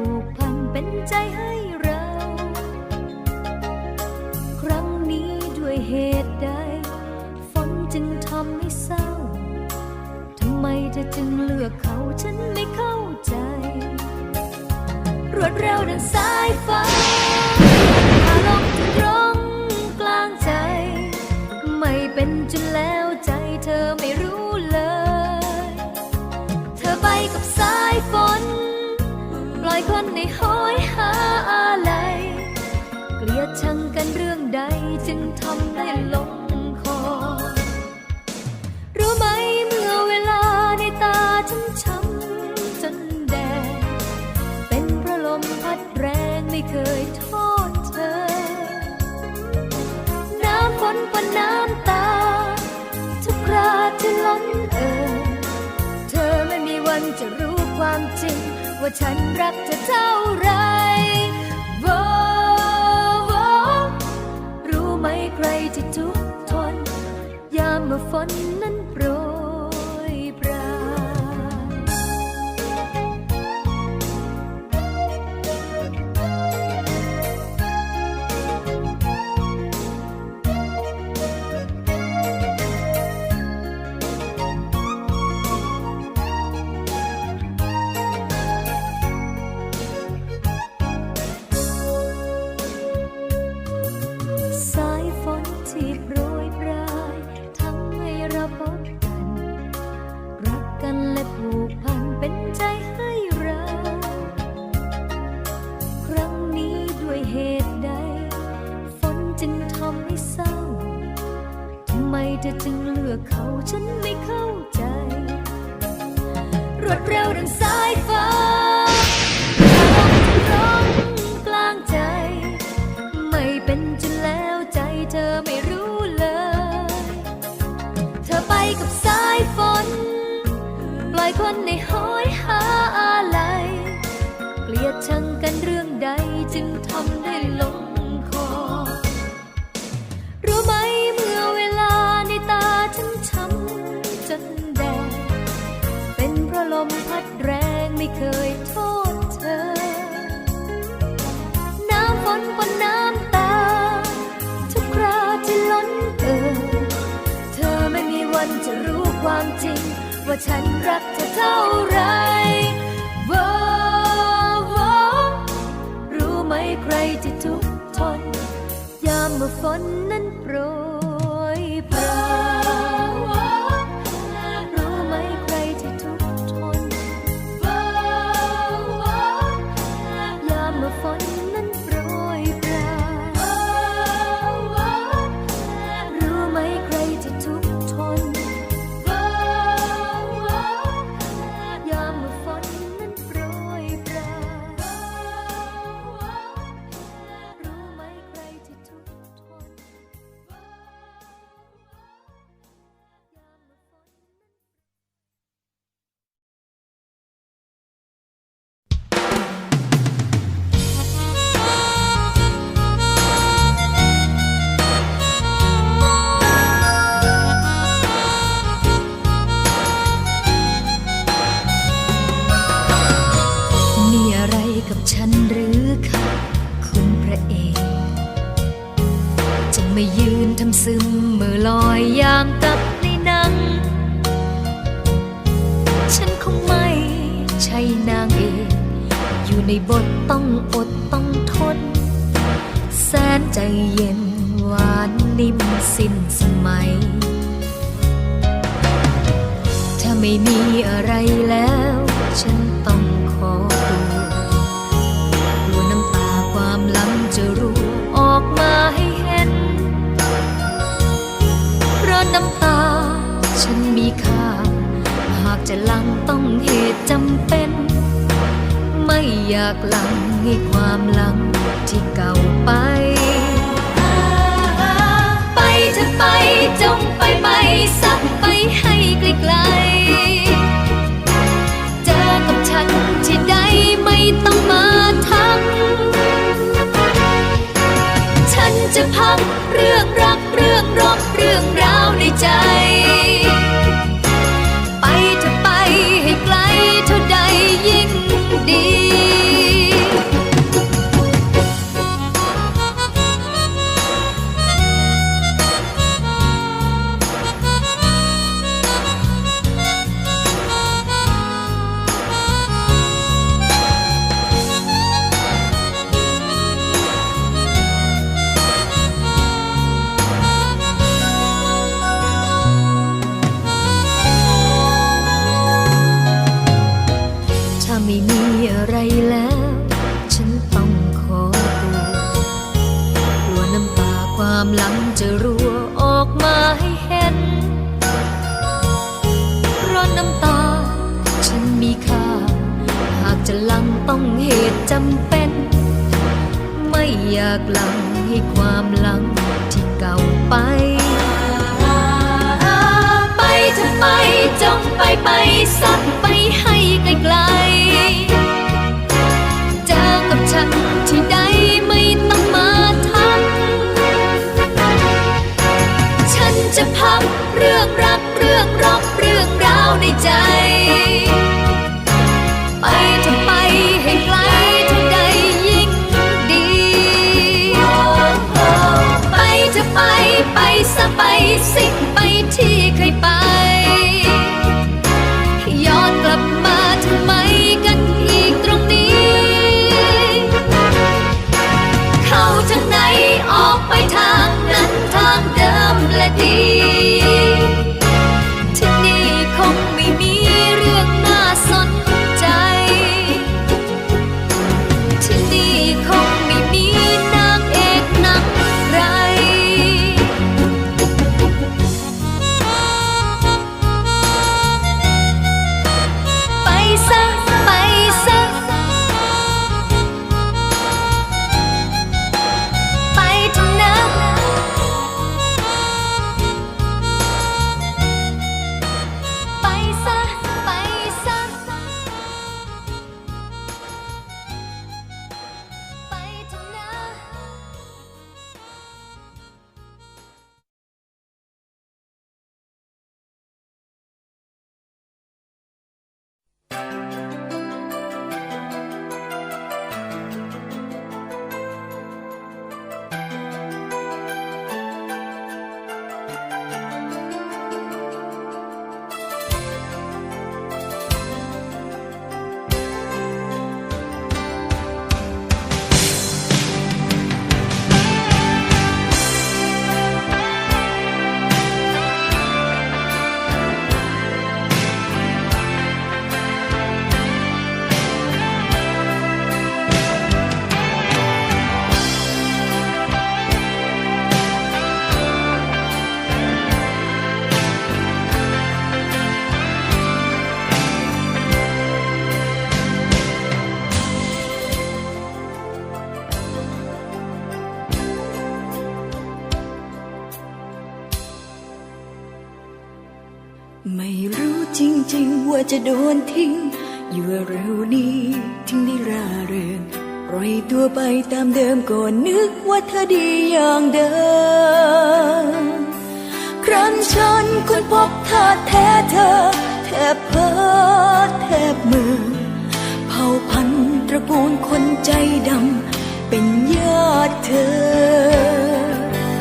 ผูกพันเป็นใจให้เรา ครั้งนี้ด้วยเหตุใด ฝนจึงทำให้เศร้า ทำไมเธอจึงเลือกเขาฉันไม่เข้าใจ รวดเร็วดังสายฟ้าพาลงถึงตรงกลางใจ ไม่เป็นจนแล้วใจเธอไม่รู้ ล่อยหอยหาอะไรเกลียดชังกันเรื่องใดจึงทำได้ลงคอ รู้ไหมเมื่อเวลาในตาฉันช้ำจนแดง เป็นเพราะลมพัดแรงไม่เคยโทษเธอ น้ำฝนปนน้ำตา ทุกคราที่ล้นเอ่อเธอไม่มีวันจะรู้ความจริง ว่าฉันรักเธอเท่าไรโวโวรู้ไหมใครที่ทุกทน ยามเมื่อฝนนั้นโปรย กับสายฝน ปล่อยคนในห้อง ความจริง ว่าฉันรักเธอเท่าไรโวโวรู้ไหมใครที่ทุกทน ยามเมื่อฝน ซึมเมื่อลอยยามกับในหนัง ฉันคงไม่ใช่นางเอกอยู่ในบทต้องอดต้องทน แสนใจเย็นหวานนิ่มสิ้นสมัย ถ้าไม่มีอะไรแล้ว ฉัน จะหลังต้องเหตุจำเป็น ไม่อยากหลังให้ความหลังที่เก่าไป ไปเธอไปจงไปไปสักไปให้ไกลๆเจอกับฉันที่ใดไม่ต้องมาทัก จำเป็น ไม่อยากหลังให้ความหลังที่เก่าไป ไปเธอไปจงไปไปสักไปให้ไกลๆเจอกับฉันที่ใดไม่ต้องมาทักฉันจะพักเรื่องรักเรื่องรบเรื่องราวในใจ จะโดนทิ้ง อยู่เร็วนี้ถึงได้ร่าเริงปล่อยตัวไปตามเดิมก่อนนึกว่าเธอดีอย่างเดิม ครั้นฉันค้นพบท่าแท้เธอ แทบเพ้อแทบมือ เผ่าพันธุ์ตระกูลคนใจดำ เป็นญาติเธอ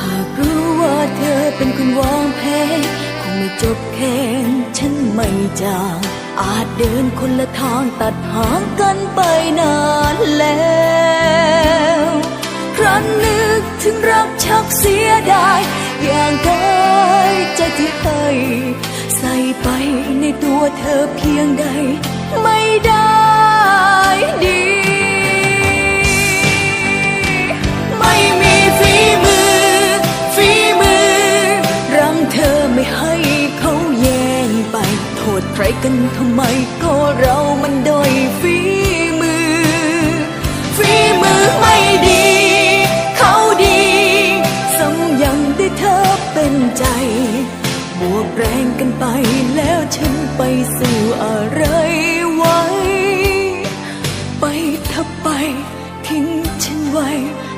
หากรู้ว่าเธอเป็นคนวางแผนคงไม่จบแค่นฉันไม่จาง อาจเดินคนละทางตัดหางกันไปนานแล้ว ครั้นนึกถึงรักชักเสียดาย อย่างกายใจที่ให้ใส่ไปในตัวเธอเพียงใด ไม่ได้ดี รกันทำไมก็เรามันด้อยฝีมือ ฝีมือไม่ดี เขาดีสมยังได้เธอเป็นใจ บวกแรงกันไปแล้วฉันไปสู่อะไรไว้ ไปเธอไป ทิ้งฉันไว้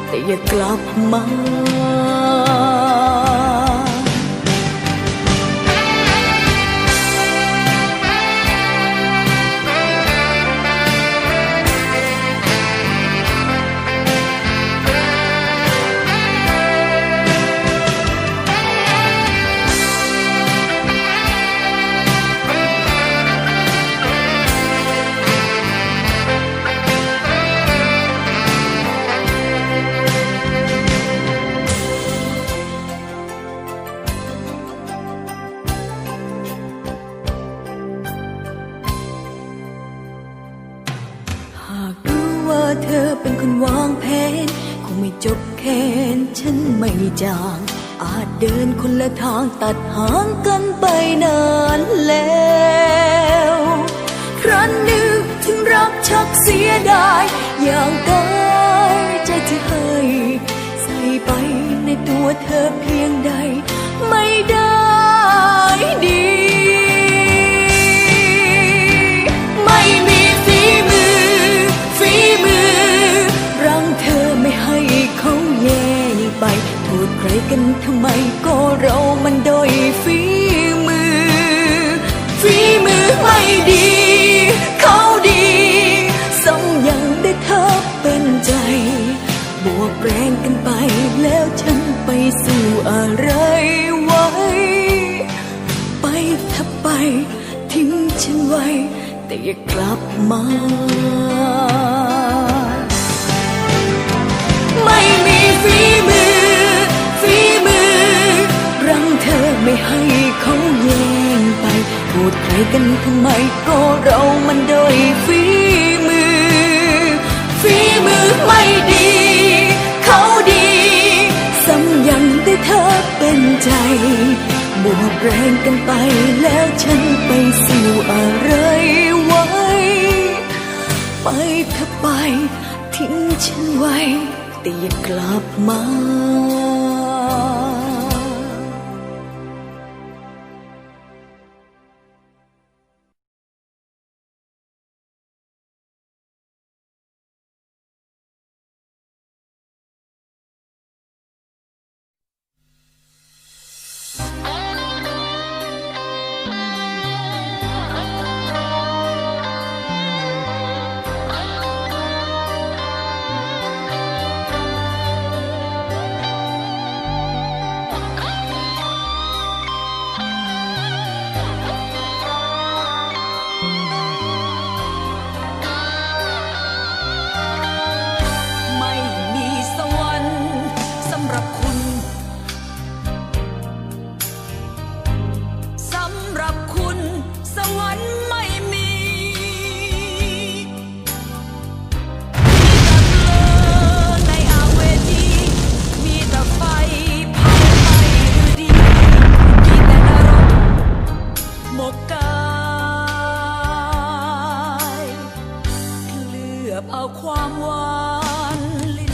แต่อย่ากลับมา ดินคนละทางตัดหางกันไปนานแล้วครั้นนึกถึงรักชักเสียดายอย่างกายใจที่ให้ ใส่ไปในตัวเธอเพียงใด ทำไมก็เรามันโดยฝีมือ ฝีมือไม่ดี เขาดีสมยังได้เธอเป็นใจ บวกแรงกันไปแล้วฉันไปสู่อะไรไว้ ไปถ้าไป ทิ้งฉันไว้ แต่อย่ากลับมาไม่มีฝีมือ ให้เขาแย่งไปโทษใครกันทำไมก็เรามันโดยฝีมือ ฝีมือไม่ดี เขาดีซ้ำยังได้เธอเป็นใจ บวกแรงกันไปแล้วฉันไปสู่อะไรไว้ ไปเธอไป ทิ้งฉันไว้ แต่อย่ากลับมา ความหวานลิ้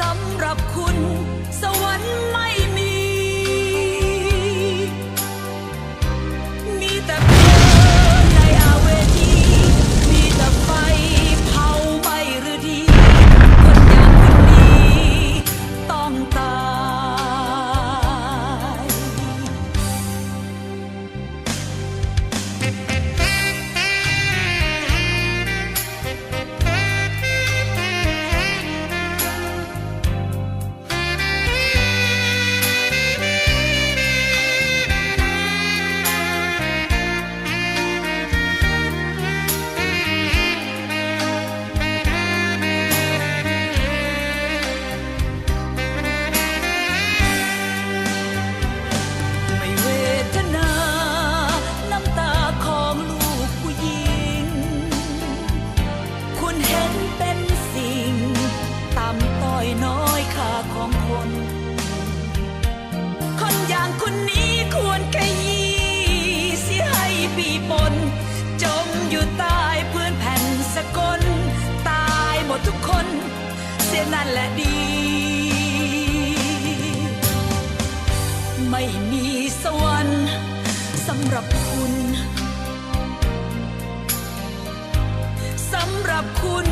สำหรับคุณ สวรรค์ไม่มี นั่นแหละดี ไม่มีสวรรค์สำหรับคุณสำหรับคุณ